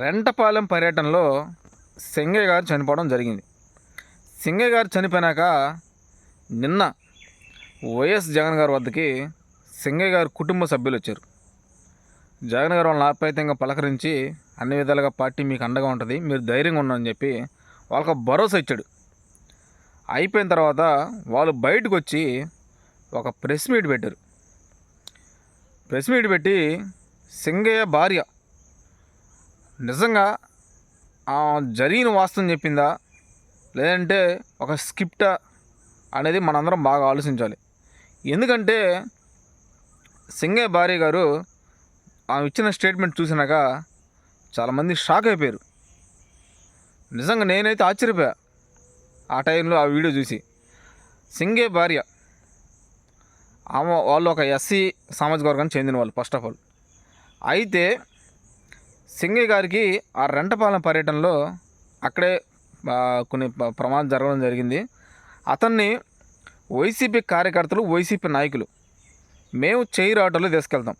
రెంటపాలెం పర్యటనలో సింగయ్య గారు చనిపోవడం జరిగింది. సింగయ్య గారు చనిపోయినాక నిన్న వైఎస్ జగన్ గారి వద్దకి సింగయ్య గారు కుటుంబ సభ్యులు వచ్చారు. జగన్ గారు వాళ్ళని ఆప్యాయతంగా పలకరించి అన్ని విధాలుగా పార్టీ మీకు అండగా ఉంటుంది మీరు ధైర్యంగా ఉన్నారని చెప్పి వాళ్ళకి భరోసా ఇచ్చాడు. అయిపోయిన తర్వాత వాళ్ళు బయటకు వచ్చి ఒక ప్రెస్ మీట్ పెట్టారు. ప్రెస్ మీట్ పెట్టి సింగయ్య భార్య నిజంగా జరిగిన వాస్తవం చెప్పిందా? లేదంటే ఒక స్కిప్టా అనేది మనందరం బాగా ఆలోచించాలి. ఎందుకంటే సింగయ్య భార్య గారు ఆమె ఇచ్చిన స్టేట్మెంట్ చూసినాక చాలామంది షాక్ అయిపోయారు. నిజంగా నేనైతే ఆశ్చర్యపోయా ఆ టైంలో ఆ వీడియో చూసి. సింగే భార్య ఆమె వాళ్ళు ఒక ఎస్సీ సామాజిక వర్గానికి చెందిన వాళ్ళు ఫస్ట్ ఆఫ్ ఆల్ అయితే సింగయ్య గారికి ఆ రెంటపాలెం పర్యటనలో అక్కడే కొన్ని ప్రమాదం జరగడం జరిగింది. అతన్ని వైసీపీ కార్యకర్తలు వైసీపీ నాయకులు మేము చైర్ ఆటోలో తీసుకెళ్తాం.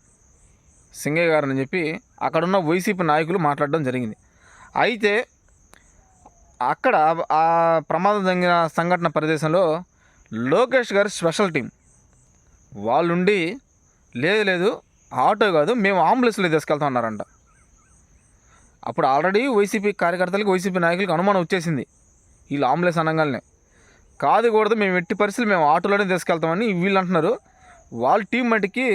సింగయ్య గారు అని చెప్పి అక్కడున్న వైసీపీ నాయకులు మాట్లాడడం జరిగింది. అయితే అక్కడ ఆ ప్రమాదం జరిగిన సంఘటన ప్రదేశంలో లోకేష్ గారి స్పెషల్ టీం. వాళ్ళుండి లేదు లేదు ఆటో కాదు మేము అంబులెన్స్లో తీసుకెళ్తా ఉన్నారంట అప్పుడు ఆల్రెడీ వైసీపీ కార్యకర్తలకు వైసీపీ నాయకులకు అనుమానం వచ్చేసింది. వీళ్ళు ఆంబులెన్స్ అనగానే కాదు కూడదు మేము ఎట్టి పరిస్థితులు మేము ఆటోలోనే తీసుకెళ్తామని వీళ్ళు అంటున్నారు. వాళ్ళ టీం మటుకి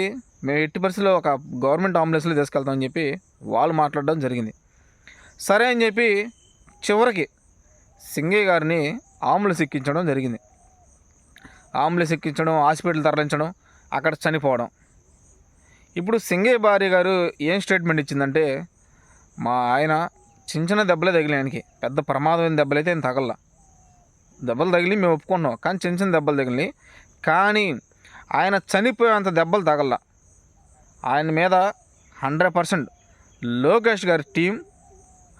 మేము ఎట్టి పరిస్థితుల్లో ఒక గవర్నమెంట్ అంబులెన్స్లో తీసుకెళ్తామని చెప్పి వాళ్ళు మాట్లాడడం జరిగింది. సరే అని చెప్పి చివరికి సింగయ్య గారిని ఆంబులెన్స్ ఎక్కించడం జరిగింది. ఆంబులెన్స్ ఎక్కించడం హాస్పిటల్ తరలించడం అక్కడ చనిపోవడం. ఇప్పుడు సింగయ్య భార్య గారు ఏం స్టేట్మెంట్ ఇచ్చిందంటే మా ఆయన చిన్న చిన్న దెబ్బలే తగిలి ఆయనకి. పెద్ద ప్రమాదమైన దెబ్బలైతే ఆయన తగల దెబ్బలు తగిలి మేము ఒప్పుకున్నాం. కానీ చిన్న చిన్న దెబ్బలు తగిలి కానీ ఆయన చనిపోయేంత దెబ్బలు తగల ఆయన మీద హండ్రెడ్ పర్సెంట్ లోకేష్ గారి టీం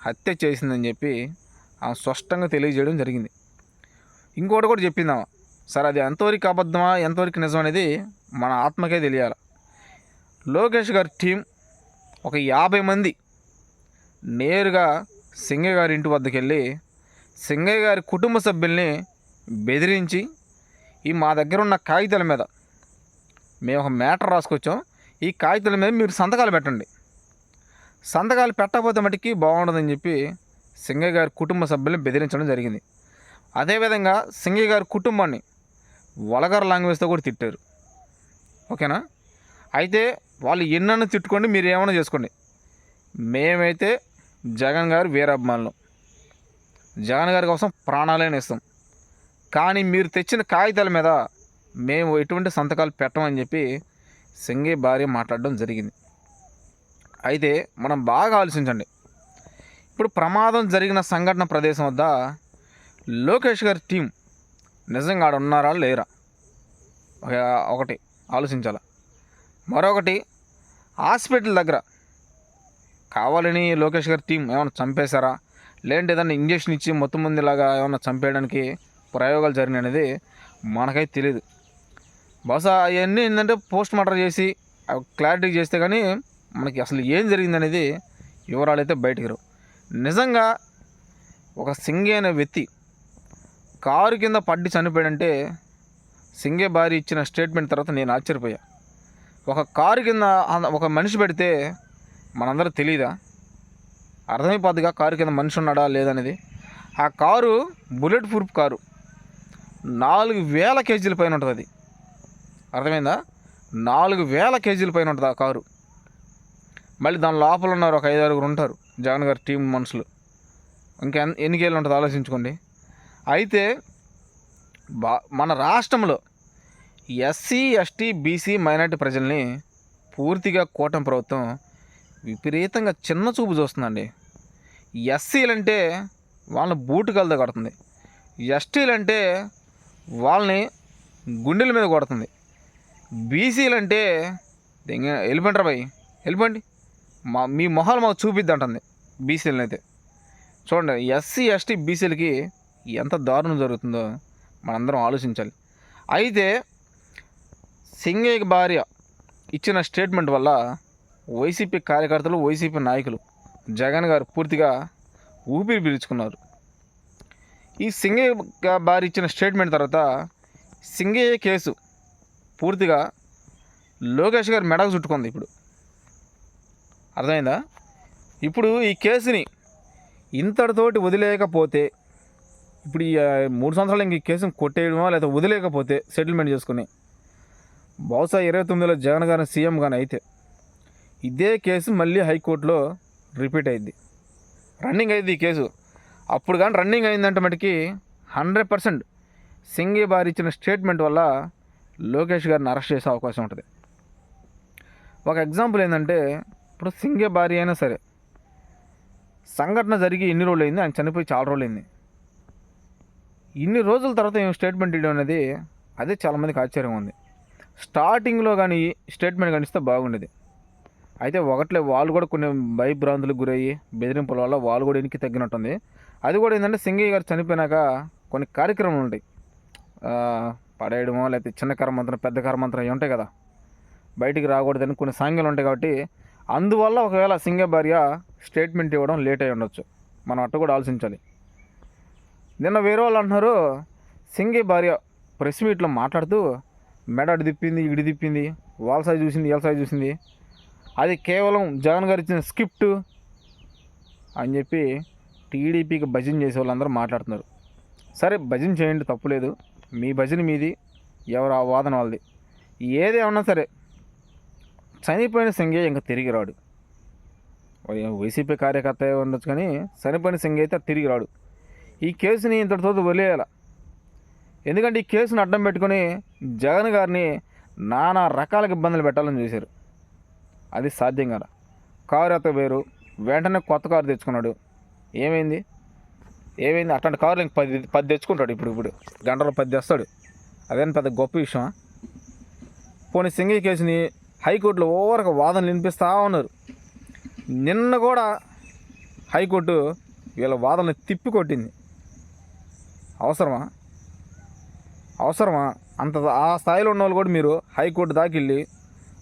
హత్య చేసిందని చెప్పి ఆమె స్పష్టంగా తెలియజేయడం జరిగింది. ఇంకోటి కూడా చెప్పింది ఆమె. సరే అది ఎంతవరకు అబద్ధమా ఎంతవరకు నిజం అనేది మన ఆత్మకే తెలియాలి. లోకేష్ గారి టీం ఒక యాభై మంది నేరుగా సింగయ్య గారి ఇంటి వద్దకు వెళ్ళి సింగయ్య గారి కుటుంబ సభ్యుల్ని బెదిరించి ఈ మా దగ్గర ఉన్న కాగితాల మీద మేము ఒక మ్యాటర్ రాసుకొచ్చాం. ఈ కాగితాల మీద మీరు సంతకాలు పెట్టండి. సంతకాలు పెట్టకపోతే మటుకి బాగుండదని చెప్పి సింగయ్య గారి కుటుంబ సభ్యుల్ని బెదిరించడం జరిగింది. అదేవిధంగా సింగయ్య గారి కుటుంబాన్ని వలగర్ లాంగ్వేజ్తో కూడా తిట్టారు. ఓకేనా? అయితే వాళ్ళు ఎన్నైనా తిట్టుకోండి మీరు ఏమైనా చేసుకోండి. మేమైతే జగన్ గారు వీరాభిమానులు. జగన్ గారి కోసం ప్రాణాలైన ఇస్తాం కానీ మీరు తెచ్చిన కాగితాల మీద మేము ఎటువంటి సంతకాలు పెట్టమని చెప్పి సింగే భార్య మాట్లాడడం జరిగింది. అయితే మనం బాగా ఆలోచించండి. ఇప్పుడు ప్రమాదం జరిగిన సంఘటన ప్రదేశం వద్ద లోకేష్ గారి టీం నిజంగా ఆడ ఉన్నారా లేరా? ఒకటి ఆలోచించాల. మరొకటి హాస్పిటల్ దగ్గర కావాలని లోకేష్ గారి టీం ఏమైనా చంపేశారా? లేదంటే ఏదైనా ఇంజక్షన్ ఇచ్చి మొత్తం మందిలాగా ఏమైనా చంపేయడానికి ప్రయోగాలు జరిగినాయి అనేది మనకైతే తెలియదు బహుశా అవన్నీ ఏంటంటే పోస్ట్ మార్టం చేసి క్లారిటీ చేస్తే కానీ మనకి అసలు ఏం జరిగిందనేది వివరాలు అయితే బయటికి రావు. నిజంగా ఒక సింగే అనే వ్యక్తి కారు కింద పడ్డి చనిపోయాడంటే సింగే భార్య ఇచ్చిన స్టేట్మెంట్ తర్వాత నేను ఆశ్చర్యపోయా. ఒక కారు కింద ఒక మనిషి పెడితే మనందరూ తెలియదా అర్థమైపోద్దిగా కారు కింద మనిషి ఉన్నాడా లేదనేది ఆ కారు బుల్లెట్ ప్రూఫ్ కారు. నాలుగు వేల కేజీల పైన ఉంటుంది అది. అర్థమైందా? నాలుగు వేల కేజీల పైన ఉంటుంది ఆ కారు. మళ్ళీ దాని లోపల ఉన్నారు ఒక ఐదు ఆరుగురు ఉంటారు. జగన్ గారి టీం మనుషులు. ఇంకా ఎన్- ఎన్ని కేళ్ళు ఉంటుంది ఆలోచించుకోండి. అయితే బా మన రాష్ట్రంలో ఎస్సీ ఎస్టీ బీసీ మైనార్టీ ప్రజల్ని పూర్తిగా కూటమి ప్రభుత్వం విపరీతంగా చిన్న చూపు చూస్తుందండి. ఎస్సీలంటే వాళ్ళని బూటు కలద కొడుతుంది. ఎస్టీలంటే వాళ్ళని గుండెల మీద కొడుతుంది. బీసీలంటే వెళ్ళిపోంటారా భయ్ వెళ్ళిపోండి. మా మీ మొహాలు మాకు చూపిద్ది అంటుంది బీసీలని అయితే చూడండి ఎస్సీ ఎస్టీ బీసీలకి ఎంత దారుణం జరుగుతుందో మనందరం ఆలోచించాలి. అయితే సింగయ్య భార్య ఇచ్చిన స్టేట్మెంట్ వల్ల వైసీపీ కార్యకర్తలు వైసీపీ నాయకులు జగన్ గారు పూర్తిగా ఊపిరి పీల్చుకున్నారు. ఈ సింగయ్య బారి ఇచ్చిన స్టేట్మెంట్ తర్వాత సింగయ్య కేసు పూర్తిగా లోకేష్ గారు మెడకు చుట్టుకుంది ఇప్పుడు. అర్థమైందా? ఇప్పుడు ఈ కేసుని ఇంతటితోటి వదిలేయకపోతే ఇప్పుడు ఈ మూడు సంవత్సరాలు ఇంక ఈ కేసుని కొట్టేయడమో లేదా వదిలేయకపోతే సెటిల్మెంట్ చేసుకుని బహుశా ఇరవై తొమ్మిదిలో జగన్ గారిని సీఎం కానీ అయితే ఇదే కేసు మళ్ళీ హైకోర్టులో రిపీట్ అయింది. రన్నింగ్ అయింది ఈ కేసు. అప్పుడు కానీ రన్నింగ్ అయిందంటే మటుకి హండ్రెడ్ పర్సెంట్ సింగే బారి ఇచ్చిన స్టేట్మెంట్ వల్ల లోకేష్ గారిని అరెస్ట్ చేసే అవకాశం ఉంటుంది. ఒక ఎగ్జాంపుల్ ఏంటంటే ఇప్పుడు సింగే భార్య అయినా సరే సంఘటన జరిగి ఎన్ని రోజులు అయింది ఆయన చనిపోయి చాలా రోజులు అయింది ఇన్ని రోజుల తర్వాత ఏం స్టేట్మెంట్ ఇవ్వడం అనేది అదే చాలామందికి ఆశ్చర్యంగా ఉంది. స్టార్టింగ్లో కానీ స్టేట్మెంట్ కనిపిస్తే బాగుండేది. అయితే ఒకట్లే వాళ్ళు కూడా కొన్ని భయభ్రాంతులకు గురయ్యి బెదిరింపుల వల్ల వాళ్ళు కూడా ఇంటికి తగ్గినట్టుంది. అది కూడా ఏంటంటే సింగయ్య గారు చనిపోయినాక కొన్ని కార్యక్రమాలు ఉంటాయి. పడేయడమో లేకపోతే చిన్న కర్మంత్రం పెద్ద కర్మంత్రం అవి ఉంటాయి కదా. బయటికి రాకూడదని కొన్ని సాంగ్యాలు ఉంటాయి కాబట్టి అందువల్ల ఒకవేళ సింగ భార్య స్టేట్మెంట్ ఇవ్వడం లేట్ అయి ఉండొచ్చు. మనం అట్ట కూడా ఆలోచించాలి. నిన్న వేరే వాళ్ళు అంటున్నారు సింగే భార్య ప్రెస్ మీట్లో మాట్లాడుతూ మెడ అటు తిప్పింది ఇడి తిప్పింది వాళ్ళ సైజ్ చూసింది వీళ్ళ సైజ్ చూసింది. అది కేవలం జగన్ గారు ఇచ్చిన స్క్రిప్ట్ అని చెప్పి టీడీపీకి భజన చేసే వాళ్ళందరూ మాట్లాడుతున్నారు. సరే భజన చేయండి తప్పులేదు మీ భజన మీది ఎవరు ఆ వాదన వాళ్ళది. ఏదేమన్నా సరే చనిపోయిన సింగే ఇంకా తిరిగి రాడు. వైసీపీ కార్యకర్త ఉండొచ్చు కానీ చనిపోయిన సింగే అయితే తిరిగి రాడు. ఈ కేసుని ఇంతటితో వదిలేయాల? ఎందుకంటే ఈ కేసుని అడ్డం పెట్టుకొని జగన్ గారిని నానా రకాల ఇబ్బందులు పెట్టాలని చూశారు. అది సాధ్యం కదా. కారు అతను వేరు. వెంటనే కొత్త కారు తెచ్చుకున్నాడు. ఏమైంది? ఏమైంది? అట్లాంటి కార్లు ఇంక పది పది తెచ్చుకుంటాడు ఇప్పుడు ఇప్పుడు. గంటలో పది తెస్తాడు. అదేం పెద్ద గొప్ప విషయం పోనీ సింగయ్య కేసుని హైకోర్టులో ఓవరకు వాదనలు వినిపిస్తూ ఉన్నారు. నిన్న కూడా హైకోర్టు వీళ్ళ వాదనలు తిప్పి కొట్టింది అవసరమా? అవసరమా? అంత ఆ స్థాయిలో ఉన్న వాళ్ళు కూడా మీరు హైకోర్టు దాకా వెళ్ళి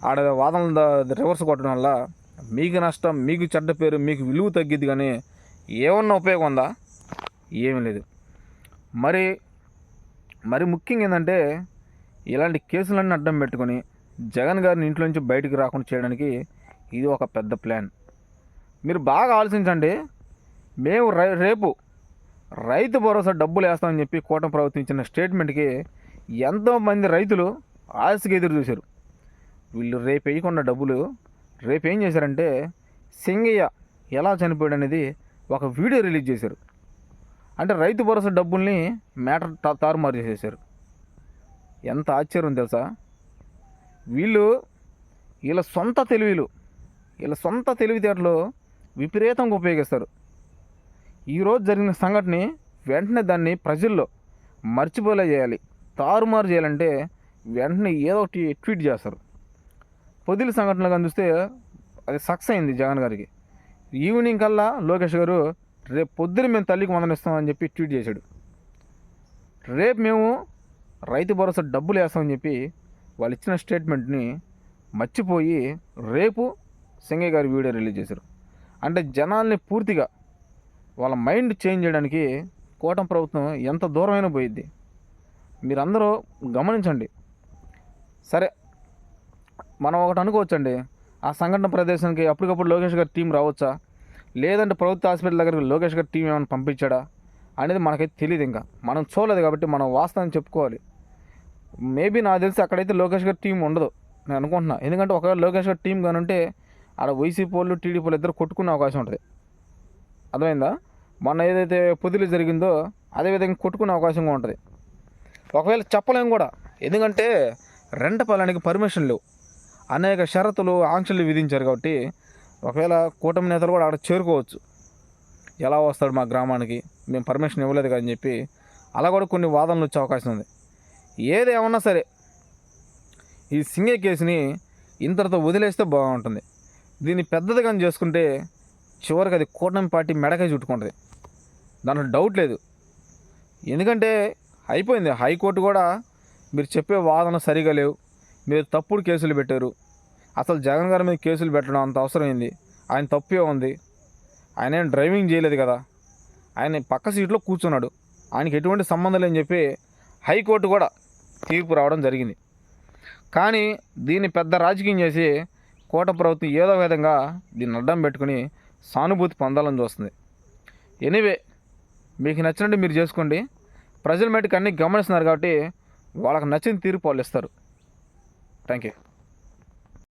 ఆడ వాదనలు రివర్స్ కొట్టడం వల్ల మీకు నష్టం మీకు చెడ్డ పేరు మీకు విలువ తగ్గిద్ది కానీ ఏమన్నా ఉపయోగం ఉందా? ఏమీ లేదు. మరి మరి ముఖ్యంగా ఏంటంటే ఇలాంటి కేసులన్నీ అడ్డం పెట్టుకొని జగన్ గారిని ఇంట్లో నుంచి బయటికి రాకుండా చేయడానికి ఇది ఒక పెద్ద ప్లాన్. మీరు బాగా ఆలోచించండి. మేము రై- రేపు రైతు భరోసా డబ్బులు వేస్తామని చెప్పి కూటమి ప్రభుత్వం ఇచ్చిన స్టేట్మెంట్కి ఎంతోమంది రైతులు ఆశగా ఎదురు చూశారు. వీళ్ళు రేపు వేయకుండా డబ్బులు రేపు ఏం చేశారంటే సింగయ్య ఎలా చనిపోయాడు అనేది ఒక వీడియో రిలీజ్ చేశారు. అంటే రైతు భరోసా డబ్బుల్ని మ్యాటర్ తారుమారు చేసేసారు ఎంత ఆశ్చర్యం తెలుసా? వీళ్ళు వీళ్ళ సొంత తెలివిలు వీళ్ళ సొంత తెలివితేటలు విపరీతంగా ఉపయోగిస్తారు. ఈరోజు జరిగిన సంఘటనని వెంటనే దాన్ని ప్రజల్లో మర్చిపోలే చేయాలి తారుమారు చేయాలంటే వెంటనే ఏదో ఒకటి ట్వీట్ చేస్తారు. పొదిలి సంఘటనలు కానీ చూస్తే అది సక్సెస్ అయింది జగన్ గారికి. ఈవినింగ్ కల్లా లోకేష్ గారు రేపు పొద్దున మేము తల్లికి వందనిస్తామని చెప్పి ట్వీట్ చేశాడు. రేపు మేము రైతు భరోసా డబ్బులు వేస్తామని చెప్పి వాళ్ళు ఇచ్చిన స్టేట్మెంట్ని మర్చిపోయి రేపు సింగయ్య గారి వీడియో రిలీజ్ చేశారు. అంటే జనాల్ని పూర్తిగా వాళ్ళ మైండ్ చేంజ్ చేయడానికి కోటం ప్రభుత్వం ఎంత దూరమైనా పోయిద్ది. మీరందరూ గమనించండి. సరే మనం ఒకటి అనుకోవచ్చండి. ఆ సంఘటన ప్రదేశానికి అప్పటికప్పుడు లోకేష్ గారి టీం రావచ్చా? లేదంటే ప్రభుత్వ హాస్పిటల్ దగ్గరికి లోకేష్ గారి టీం ఏమైనా పంపించాడా? అనేది మనకైతే తెలియదు ఇంకా. మనం చూడలేదు కాబట్టి మనం వాస్తవం చెప్పుకోవాలి. మేబీ నాకు తెలిసి అక్కడైతే లోకేష్ గారి టీం ఉండదు. నేను అనుకుంటున్నా. ఎందుకంటే ఒకవేళ లోకేష్ గారి టీం కానీ ఉంటే ఆడ వైసీపీ వాళ్ళు టీడీపీ వాళ్ళు ఇద్దరు కొట్టుకునే అవకాశం ఉంటుంది. అర్థమైందా? మొన్న ఏదైతే పొదిలి జరిగిందో అదేవిధంగా కొట్టుకునే అవకాశంగా ఉంటుంది. ఒకవేళ చెప్పలేము కూడా. ఎందుకంటే రెంట పలానికి పర్మిషన్ లేవు. అనేక షరతులు ఆంక్షలు విధించారు కాబట్టి ఒకవేళ కూటమి నేతలు కూడా అక్కడ చేరుకోవచ్చు. ఎలా వస్తాడు మా గ్రామానికి? మేము పర్మిషన్ ఇవ్వలేదు కదా అని చెప్పి అలా కూడా కొన్ని వాదనలు వచ్చే అవకాశం ఉంది. ఏది ఏమన్నా సరే ఈ సింగే కేసుని ఇంతటితో వదిలేస్తే బాగుంటుంది. దీన్ని పెద్దదిగా చేసుకుంటే చివరికి అది కూటమి పార్టీ మెడకై చుట్టుకుంటుంది. దాంట్లో డౌట్ లేదు. ఎందుకంటే అయిపోయింది. హైకోర్టు కూడా మీరు చెప్పే వాదన సరిగా లేవు. మీరు తప్పుడు కేసులు పెట్టారు. అసలు జగన్ గారి మీద కేసులు పెట్టడం అంత అవసరమైంది ఆయన తప్పే ఉంది. ఆయన ఏం డ్రైవింగ్ చేయలేదు కదా? ఆయన పక్క సీట్లో కూర్చున్నాడు. ఆయనకి ఎటువంటి సంబంధం లేని చెప్పి హైకోర్టు కూడా తీర్పు రావడం జరిగింది. కానీ దీన్ని పెద్ద రాజకీయం చేసి కోట ప్రభుత్వం ఏదో విధంగా దీన్ని అడ్డం పెట్టుకుని సానుభూతి పొందాలని చూస్తుంది. ఎనీవే మీకు నచ్చినట్టు మీరు చేసుకోండి. ప్రజల మటుకు అన్నీ గమనిస్తున్నారు కాబట్టి వాళ్ళకి నచ్చిన తీర్పు వాళ్ళు ఇస్తారు. Thank you.